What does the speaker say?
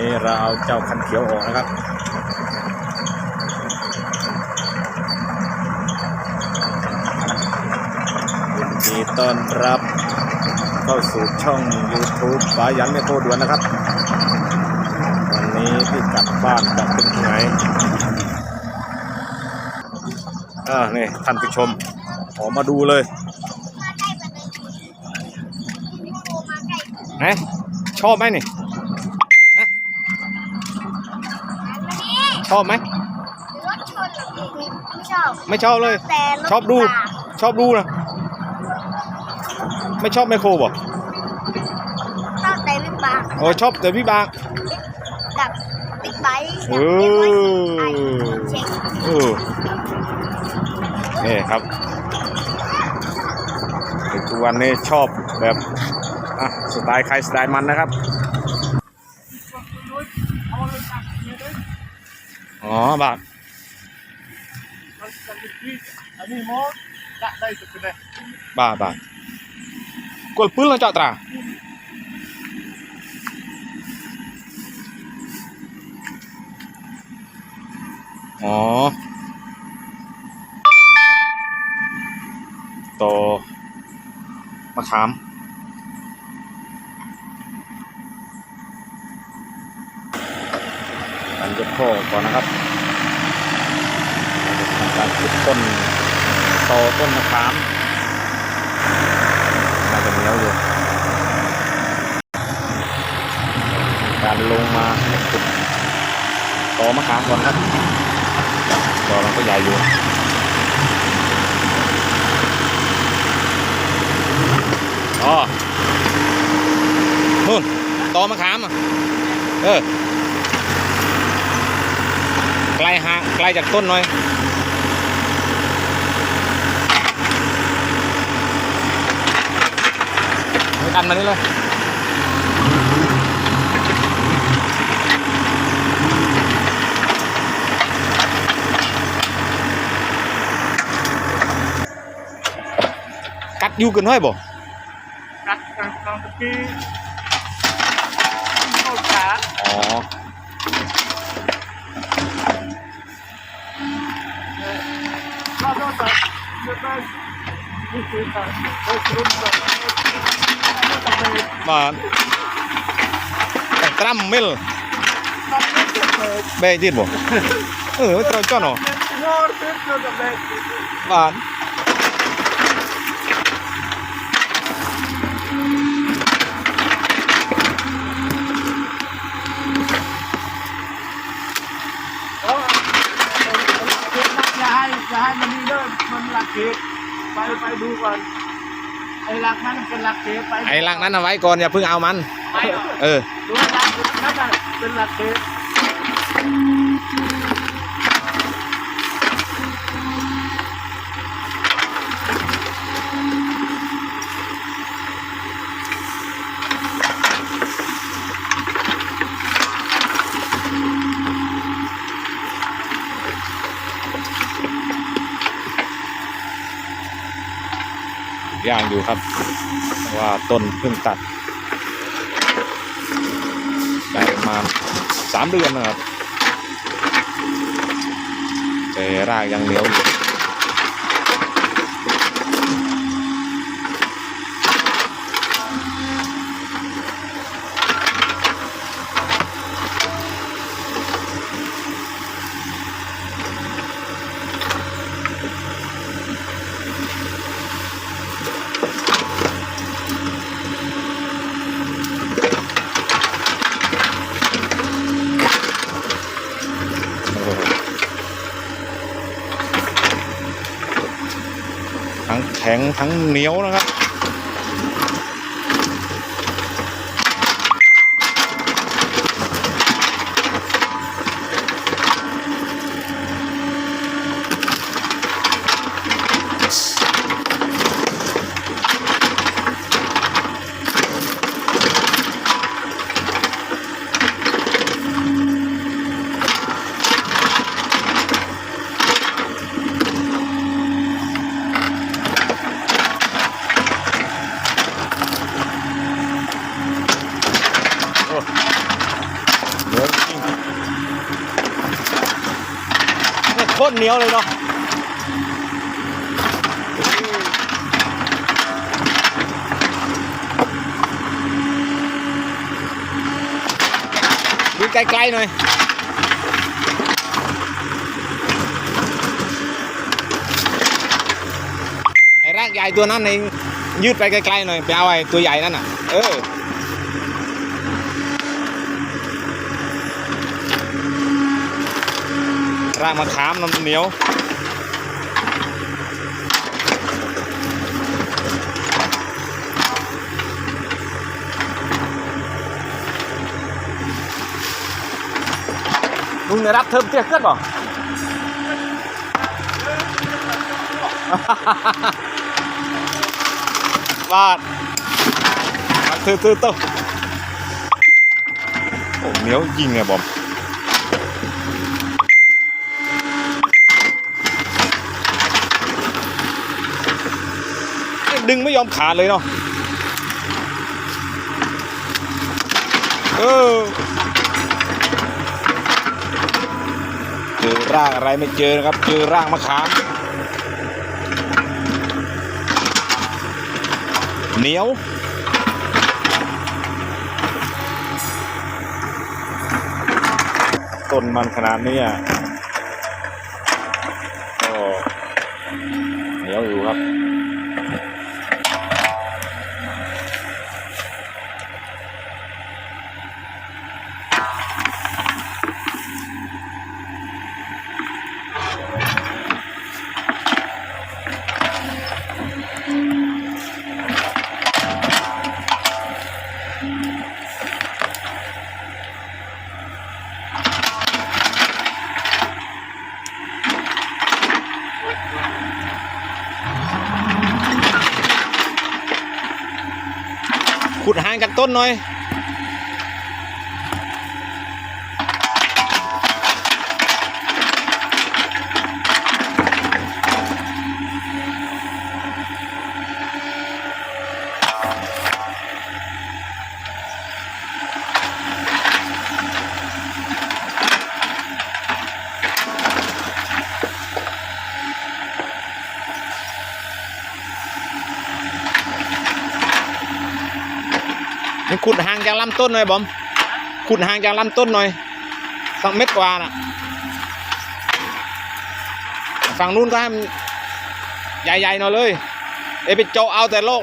นี้เราเอาเจ้าคันเขียวออกนะครับยินดีต้อนรับเข้าสู่ช่อง YouTube ปายันไม่โคด่วนนะครับ วันนี้ที่กลับบ้านจะเป็นที่ไหนอ่านี่ท่านผู้ชมออกมาดูเลยไหนชอบไหมนี่ฮะ ชอบไหมรถชนเหรอพี่ไม่ชอบ ไม่ชอบเลย แต่รถชอบดู กระบะชอบดูนะไม่ชอบไมโครบ่ชอบแต่วิบากโอ้ชอบแต่พี่บาง กับบิ๊กไบค์เอกับอบิ๊กไบค์เช็คเออนี่ครับเด็กทุกวันนี้ชอบแบบอะสไตล์ใครสไตล์มันนะครับ อ๋อบาทบาทบากดปืนแล้วจ่าตราอ๋อต่อมะขาม การยกข้อก่อนนะครับทำการขุดต้นต่อต้นมะขามน่าจะเหนียวอยู่การลงมาขุดต่อมะขามก่อนครับต่อมันก็ใหญ่อยู่อ๋อนู่นตอมะขามอะเออ ไกลห่างไกลจากต้นหน่อยกันมาได้เลยกัดอยู่กันห้อยบ่กัดกันตอนที่เข้าขาอ๋อ បាទ5មីលបែកទៀតបងអឺត្រូវចន់ហ៎បាទ ดูก่อนไอ้หลักนั้นเป็นหลักเกตไปไอ้หลักนั้นเอาไว้ก่อนอย่าเพิ่งเอามัน ไปเหรอเออ ดูว่าหลักนั้นน่ะเป็นหลักเกต ย่างอยู่ครับ ว่าต้นเพิ่งตัดได้ประมาณสามเดือนนะครับแต่รากยังเหนียวอยู่ ข็งทั้งเหนียวนะครับ อ คตรเหนียวเลยเนาะดูไกลๆหน่อยไอ้รากใหญ่ตัวนั้นเองยืดไปไกลๆหน่อยไปเอาไอ้ตัวใหญ่นั่นน่ะ เออ รากมะขามน้ำเหนียวลุงได้รับเทอมเตี้ยเกินบ่บาทมาตื้อตื้อตื้อโอ้เหนียวจริงไงบอมเอ๊ะ ดึงไม่ยอมขาดเลยเนาะเออเจอร่างอะไรไม่เจอนะครับ เจอร่างมะขามเหนียวต้นมันขนาดนี้อะก็เหนียวอยู่ครับ ขุดหางจากต้นหน่อย มันขุดห่างจากลำต้นหน่อยบอม ขุดห่างจากลำต้นหน่อยสองเมตรกว่าน่ะ ฝั่งนู้นก็ให้มันใหญ่ๆหน่อยเลย เอไปเจาะเอาแต่โลก